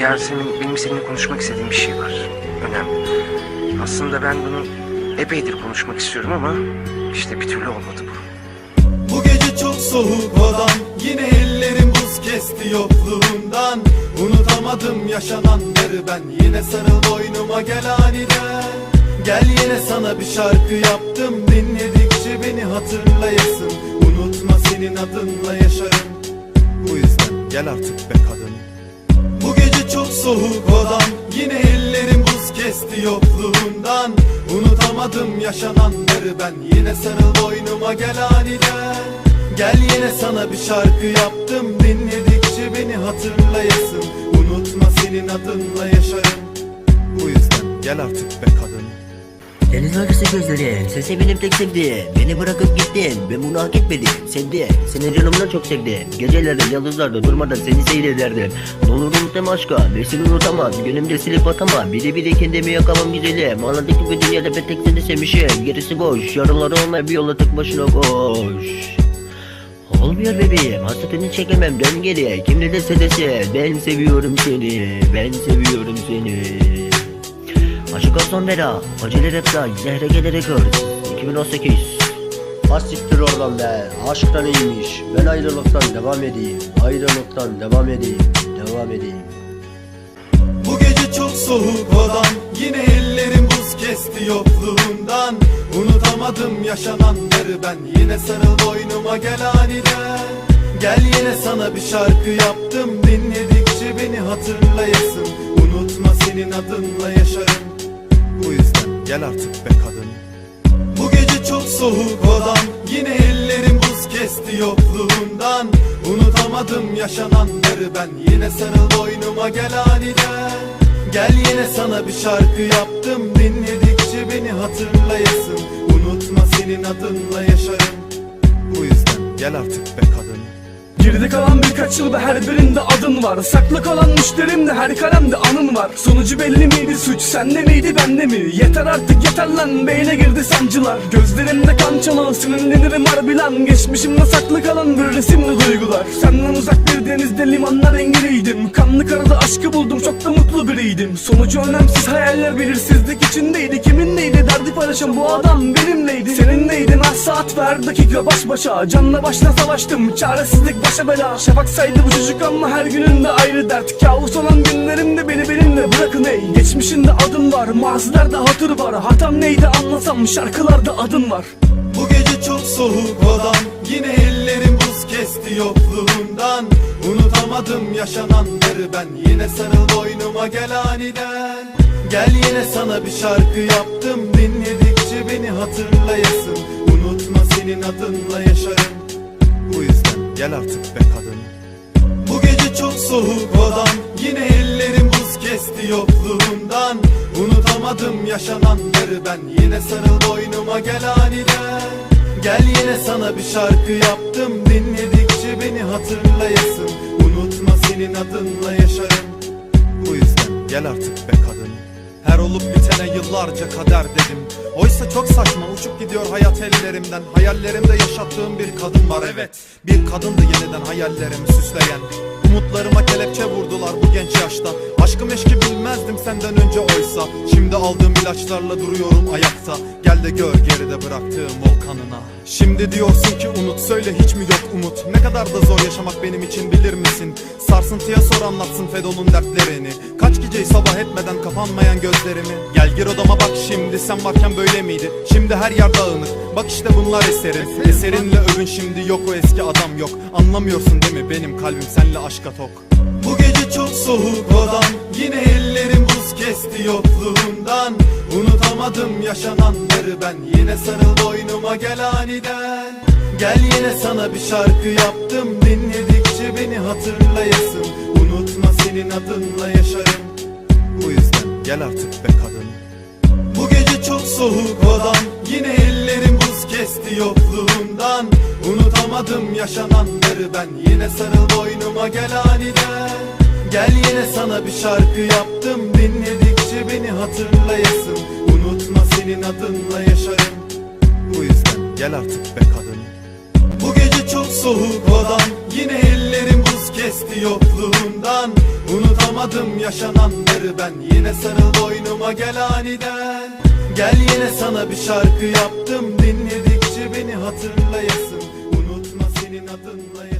Yasemin benim seninle konuşmak istediğim bir şey var. Önemli. Aslında ben bunu epeydir konuşmak istiyorum ama işte bir türlü olmadı bu. Bu gece çok soğuk odam Yine ellerim buz kesti yokluğundan Unutamadım yaşananları ben Yine sarıl boynuma gel aniden Gel yine sana bir şarkı yaptım Dinledikçe beni hatırlayasın Unutma senin adınla yaşarım Bu yüzden gel artık be kadın çok soğuk odam Yine ellerim buz kesti yokluğundan. Unutamadım yaşananları ben Yine sarıl boynuma gel aniden. Gel yine sana bir şarkı yaptım Dinledikçe beni hatırlayasın. Unutma senin adınla yaşarım. Bu yüzden gel artık be kadın Deniz arası gözleri, sesi benim tek sevdiğim. Beni bırakıp gittin, ben bunu hak etmedim. Sevdi, seni canımdan çok sevdim. Gecelerde, yıldızlarda durmadan seni seyrederdim. Ne olur unutma aşka, seni unutamam. Gönlümde silip atamam, biri biri kendimi yakamam güzelim. Anladık bu dünyada ben tek seni sevmişim. Gerisi boş, yarınları olmaya bir yola tek başına koş Olmuyor bebeğim, hasretini çekemem dön geri Kim ne dese dese, ben seviyorum seni Ben seviyorum seni Aşık olsun bela, acele rapta, zehre gelerek gör. 2018 Asiktir oradan be, aşktan iyiymiş. Ben ayrılıktan devam edeyim. Ayrılıktan devam edeyim. Devam edeyim. Bu gece çok soğuk odam Yine ellerim buz kesti yokluğundan. Unutamadım yaşananları ben. Yine sarıl boynuma gel aniden. Gel yine sana bir şarkı yaptım. Dinledikçe beni hatırlayasın. Unutma senin adınla yaşarım Bu yüzden. Gel artık be kadın. Bu gece çok soğuk odam Yine ellerim buz kesti yokluğundan. Unutamadım yaşananları ben. Yine sarıl boynuma gel aniden. Gel yine sana bir şarkı yaptım. Dinledikçe beni hatırlayasın. Unutma senin adınla yaşarım. Bu yüzden gel artık be kadın Geride kalan birkaç yılda her birinde adın var. Saklı kalan müşterimde her kalemde anın var. Sonucu belli miydi? Suç sende miydi? Bende mi? Yeter artık yeter lan. Beyne girdi sancılar. Gözlerimde kan çanağı sinirlenirim harbilen Geçmişimde saklı kalan bir resimli duygular. Senden uzak bir denizde limanlar engiriydim Kanlı karada aşkı buldum çok da mutlu biriydim. Sonucu önemsiz hayaller belirsizlik içindeydi. Kimin neydi derdi paylaşan bu adam benimleydi. Senin neydin her saat ver dakika baş başa. Canla başla savaştım çaresizlik başa bela Şafak saydı bu çocuk ama her gününde ayrı dert. Kabus olan günlerimde beni benimle bırakın ey. Geçmişinde adım var mazilerde hatır var. Hatam neydi anlasam şarkılarda adın var. Bu gece çok soğuk odam Yine ellerim buz kesti yokluğundan. Unutamadım yaşananları ben Yine sarıl boynuma gel aniden. Gel yine sana bir şarkı yaptım Dinledikçe beni hatırlayasın. Unutma senin adınla yüzden gel artık be kadın. Bu gece çok soğuk odam Yine ellerim buz kesti yokluğundan. Unutamadım yaşananları ben Yine sarıl boynuma gel aniden. Gel yine sana bir şarkı yaptım Dinledikçe beni hatırlayasın. Unutma senin adınla yaşarım. Bu yüzden gel artık be kadın bitene yıllarca kader dedim. Oysa çok saçma uçup gidiyor hayat ellerimden. Hayallerimde yaşattığım bir kadın var evet. Bir kadındı yeniden hayallerimi süsleyen. Umutlarıma kelepçe vurdular bu genç yaşta. Aşkım eşki bilmezdim senden önce oysa. Şimdi aldığım ilaçlarla duruyorum ayakta. Gel de gör geride bıraktığım o kanına Şimdi diyorsun ki unut söyle hiç mi yok umut? Ne kadar da zor yaşamak benim için bilir misin? Sarsıntıya sor anlatsın Fedon'un dertlerini. Kaç geceyi sabah etmeden kapanmayan gözlerimi? Gel gir odama bak şimdi sen varken böyle miydi? Şimdi her yer dağınık bak işte bunlar eserin. Eserinle övün şimdi yok o eski adam yok. Anlamıyorsun değil mi? Benim kalbim senle aşka tok çok soğuk odam Yine ellerim buz kesti yokluğundan. Unutamadım yaşananları ben Yine sarıl boynuma gel aniden. Gel yine sana bir şarkı yaptım Dinledikçe beni hatırlayasın. Unutma senin adınla yaşarım. Bu yüzden gel artık be kadın. Bu gece çok soğuk odam Yine ellerim buz kesti yokluğundan. Unutamadım yaşananları ben Yine sarıl boynuma gel aniden Gel yine sana bir şarkı yaptım. Dinledikçe beni hatırlayasın. Unutma senin adınla yaşarım. Bu yüzden gel artık be kadın. Bu gece çok soğuk odam. Yine ellerim buz kesti yokluğundan. Unutamadım yaşananları ben. Yine sarıl boynuma gel aniden. Gel yine sana bir şarkı yaptım. Dinledikçe beni hatırlayasın. Unutma senin adınla yaşarım.